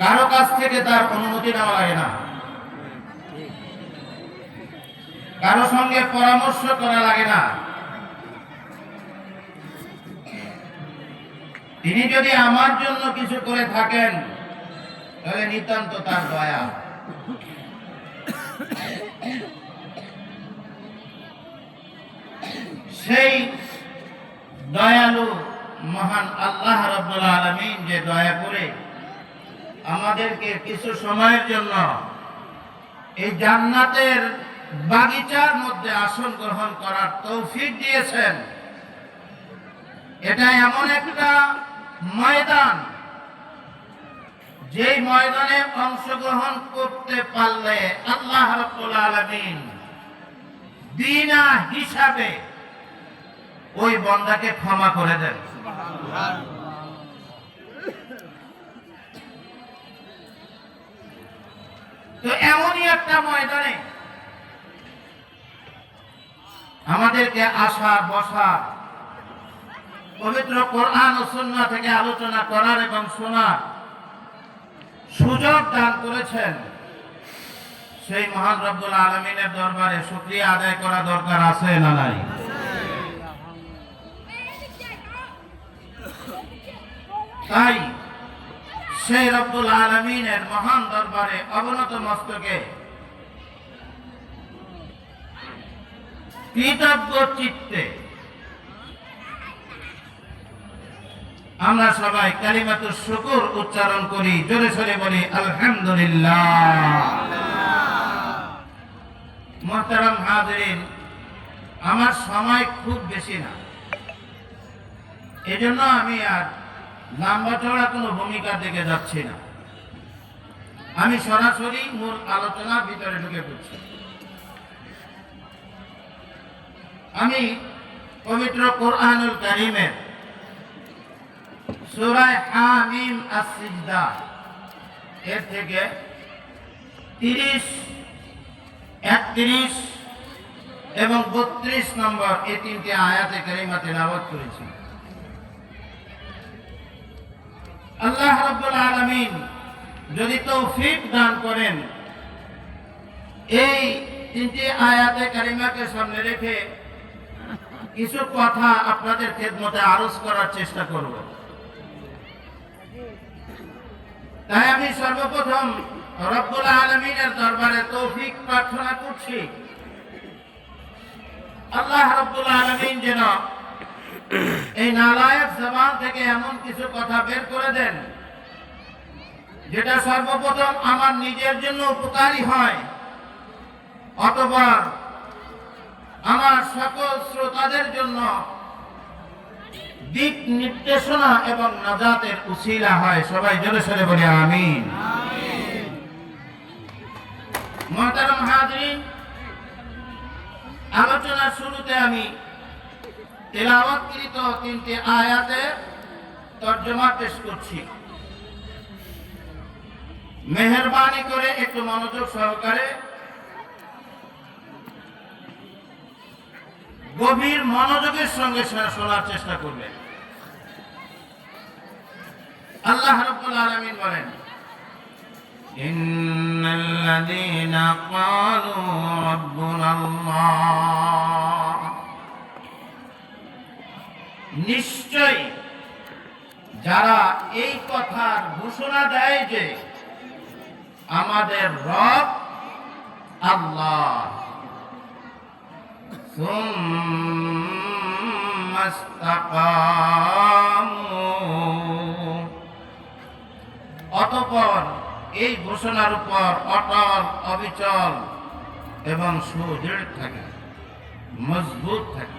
কারও কাছ থেকে তার অনুমতি নেওয়া লাগে না। কারও সঙ্গে পরামর্শ করা লাগে না। তিনি যদি আমার জন্য কিছু করে থাকেন, তাহলে নিতান্ত তার দয়া। সেই দয়ালু মহান আল্লাহ রব্বুল আলমিন যে দয়া করে আমাদেরকে কিছু সময়ের জন্য এই জান্নাতের বাগিচার মধ্যে আসন গ্রহণ করার তৌফিক দিয়েছেন। এটা এমন একটা ময়দান যে ময়দানে অংশগ্রহণ করতে পারলে আল্লাহ বিনা হিসাবে ওই বন্দাকে ক্ষমা করে দেন। তো এমনই একটা ময়দানে আমাদেরকে আসা বসা পবিত্র কোরআন ও সুন্নাহ থেকে আলোচনা করার এবং শোনার সুযোগ দান করেছেন। সেই মহান রব্বুল আলমিনের দরবারে শুক্রিয়া আদায় করা দরকার আছে না নাই? তাই সেই রব্বুল আলমিনের মহান দরবারে অবনত মস্তকে কৃতজ্ঞ চিত্তে আমরা সবাই কালিমাতুর শুকুর উচ্চারণ করি, জোরে সরে বলি, আলহামদুলিল্লাহ। আমার সময় খুব বেশি না। এজন্য আমি আর লম্বা চড়া কোনো ভূমিকা দিকে যাচ্ছি না। আমি সরাসরি মূল আলোচনার ভিতরে ঢুকে পড়ছি। আমি পবিত্র কোরআনুল কারিমের সুরায় হামিম আসিজদা এর থেকে তিরিশ, একত্রিশ এবং বত্রিশ নম্বর এই তিনটি আয়াতে কারিমা তেলাওয়াত করেছি। আল্লাহ রাব্বুল আলমিন যদি তৌফিক দান করেন, এই তিনটি আয়াতে কারিমাকে সামনে রেখে কিছু কথা আপনাদের খেদমতে আরজ করার চেষ্টা করব। তাই আমি সর্বপ্রথম রব্বুল আলমিনের দরবারে তৌফিক প্রার্থনা করছি। আল্লাহ রব্বুল আলমিন যেন এই নালায়ক জবান থেকে এমন কিছু কথা বের করে দেন, যেটা সর্বপ্রথম আমার নিজের জন্য উপকারী হয়। অথবা আমার সকল শ্রোতাদের জন্য দিক নির্দেশনা এবং নাজাতের উসিলা হয়। সবাই জোরে সরে বলি, আমিন। মহতারম হাজরিন, আলোচনার শুরুতে আমি তেলাওয়াতকৃত তিনটি আয়াতের তর্জমা পেশ করছি। মেহরবানি করে একটু মনোযোগ সহকারে। গভীর মনোযোগের সঙ্গে শোনার চেষ্টা করবেন। আল্লাহ রব্বুল আলামিন বলেন, ইন্নাল্লাযীনা ক্বালু নিশ্চয় যারা এই কথার ঘোষণা দেয় যে আমাদের রব আল্লাহ। অতপর এই ঘোষণার উপর অটল, অবিচল এবং সুদৃঢ় থাকে, মজবুত থাকে।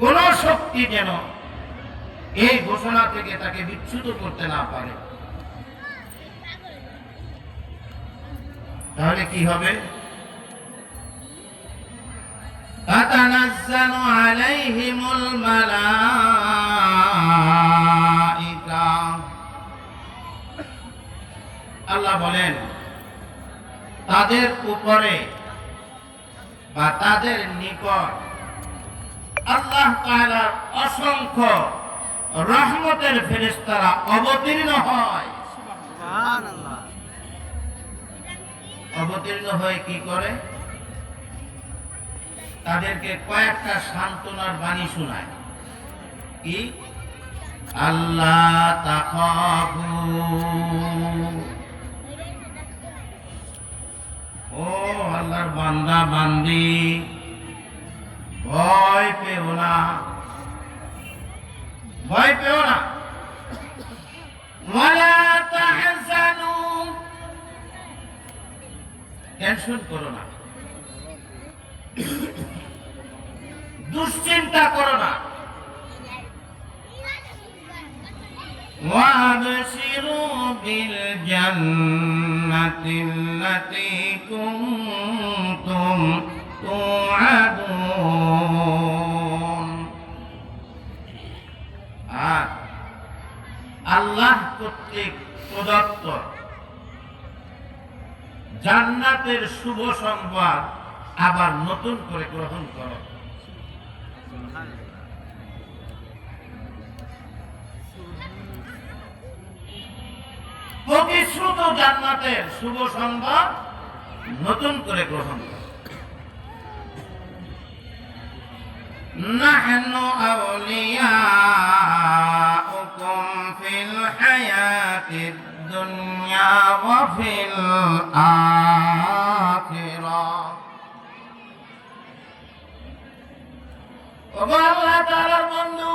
কোন শক্তি যেন এই ঘোষণা থেকে তাকে বিচ্যুত করতে না পারে তাহলে কি হবে تتنزل عليهم الملائكة আল্লাহ বলেন তাদের উপরে বা তাদের নিকট আল্লাহ তাআলার অসংখ্য রহমতের ফেরেশতারা অবতীর্ণ হয়। অবতীর্ণ হয়ে কি করে? তাদেরকে কয়েকটা সান্ত্বনার বাণী শোনায়। কি? আল্লাহ তাকাবু ও আল্লাহর বান্দা বান্দি। ভয় পেও না ভয় পেও না ওয়ালা তাহজানু টেনশন করো না দুশ্চিন্তা করো না وابشروا بالجنة التي كنتم توعدون আল্লাহ কর্তৃক প্রদত্ত জান্নাতের শুভ সংবাদ আবার নতুন করে গ্রহণ করো প্রতিশ্রুত জান্নাতের শুভ সংবাদ নতুন করে গ্রহণ করো نحن أولياؤكم في الحياة الدنيا وفي الآخرة ওগো আল্লাহ তাআলার বন্ধু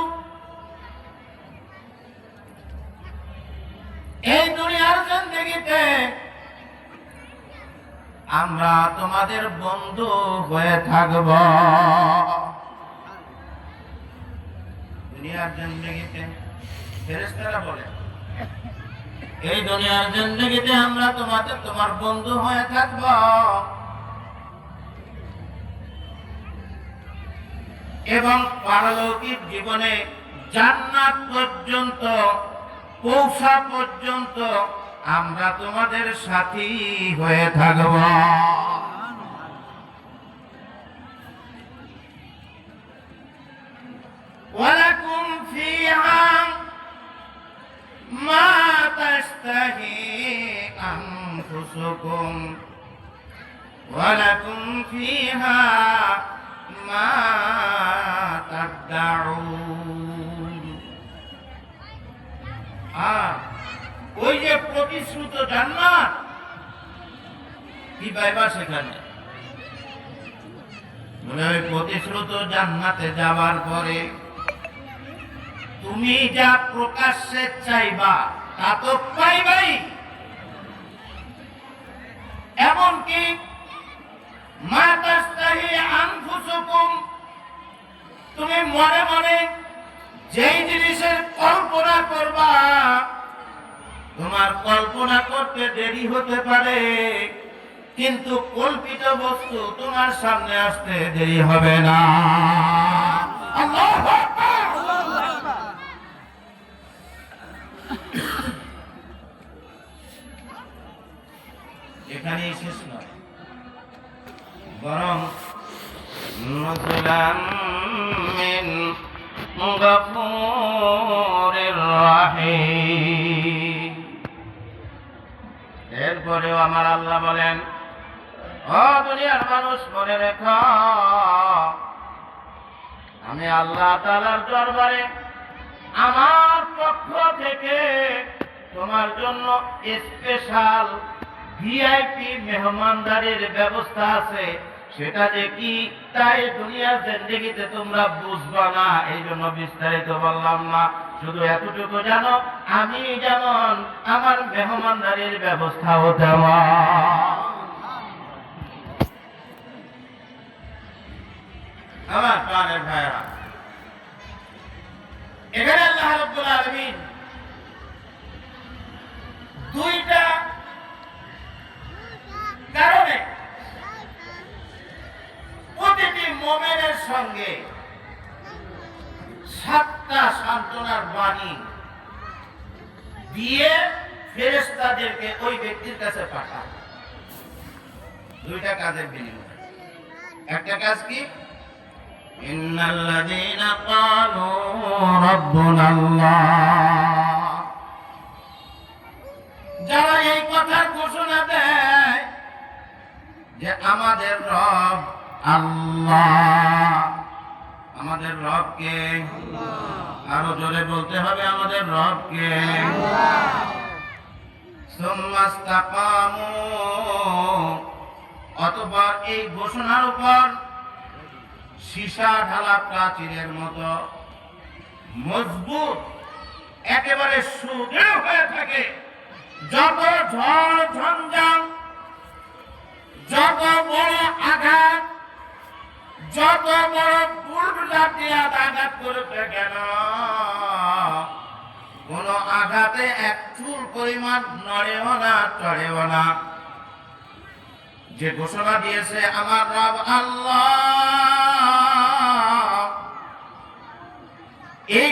এই দুনিয়ার জিন্দগিতে আমরা তোমাদের বন্ধু হয়ে থাকব দুনিয়ার জিন্দগিতে ফেরেস্তারা বলে, এই দুনিয়ার জিন্দগিতে আমরা তোমাদের তোমার বন্ধু হয়ে থাকব। এবং পারলৌকিক জীবনে জান্নাত পর্যন্ত, পৌঁছা পর্যন্ত আমরা তোমাদের সাথী হয়ে থাকব। ওয়ালাইকুম ফিহা ما تشتهي أنفسكم ولكم فيها ما تدعون আর ওই যে প্রতিশ্রুত জান্নাত কি পাইবা সেখানে মনে হয় প্রতিশ্রুত জান্নাতে যাওয়ার পরে তুমি যা প্রকাশ্যে চাইবা, তা তো পাইবাই। এমনকি তুমি মনে মনে যেই জিনিসের কল্পনা করবা, তোমার কল্পনা করতে দেরি হতে পারে, কিন্তু কল্পিত বস্তু তোমার সামনে আসতে দেরি হবে না। আল্লাহু এখানেই শেষ নয়। বরং এরপরেও আমার আল্লাহ বলেন, ও দুনিয়ার মানুষ, মনে রেখ, আমি আল্লাহ তালার দরবারে আমার পক্ষ থেকে তোমার জন্য স্পেশাল ভিআইপি মেহমানদারির ব্যবস্থা আছে। সেটা যে কি? তাই দুনিয়ার জিন্দগিতে তোমরা বুঝবা না। এই জন্য বিস্তারিত বললাম না। শুধু এতটুকু জানো, আমি যেমন আমার মেহমানদারির ব্যবস্থাও তেমন। আমার প্রাণের ভাইরা, এখানে আল্লাহ রাব্বুল আলামিন দুইটা কারণে প্রতিটি মোমেনের সঙ্গে সাতটা সান্ত্বনার বাণী দিয়ে ফেরেস্তাদেরকে ওই ব্যক্তির কাছে পাঠান। দুইটা কাজের বিনিময়। একটা কাজ কি? ইন্নাল্লাযীনা ক্বালু রাব্বুনাল্লাহ। যে আমাদের রব আল্লাহ। আমাদের রবকে আরও জোরে বলতে হবে আমাদের রবকে। অতঃপর এই ঘোষণার উপর সীসা ঢালা প্রাচীরের মতো মজবুত একেবারে সুদৃঢ় হয়ে থাকে। যত ঝড় ঝঞ্ঝাম যত বড় আঘাত, যত বড় জাতীয় আঘাত করতে কেন? কোন আঘাতে এক চুল পরিমাণ নড়েও না, চড়েও না। যে ঘোষণা দিয়েছে আমার রব আল্লাহ, এই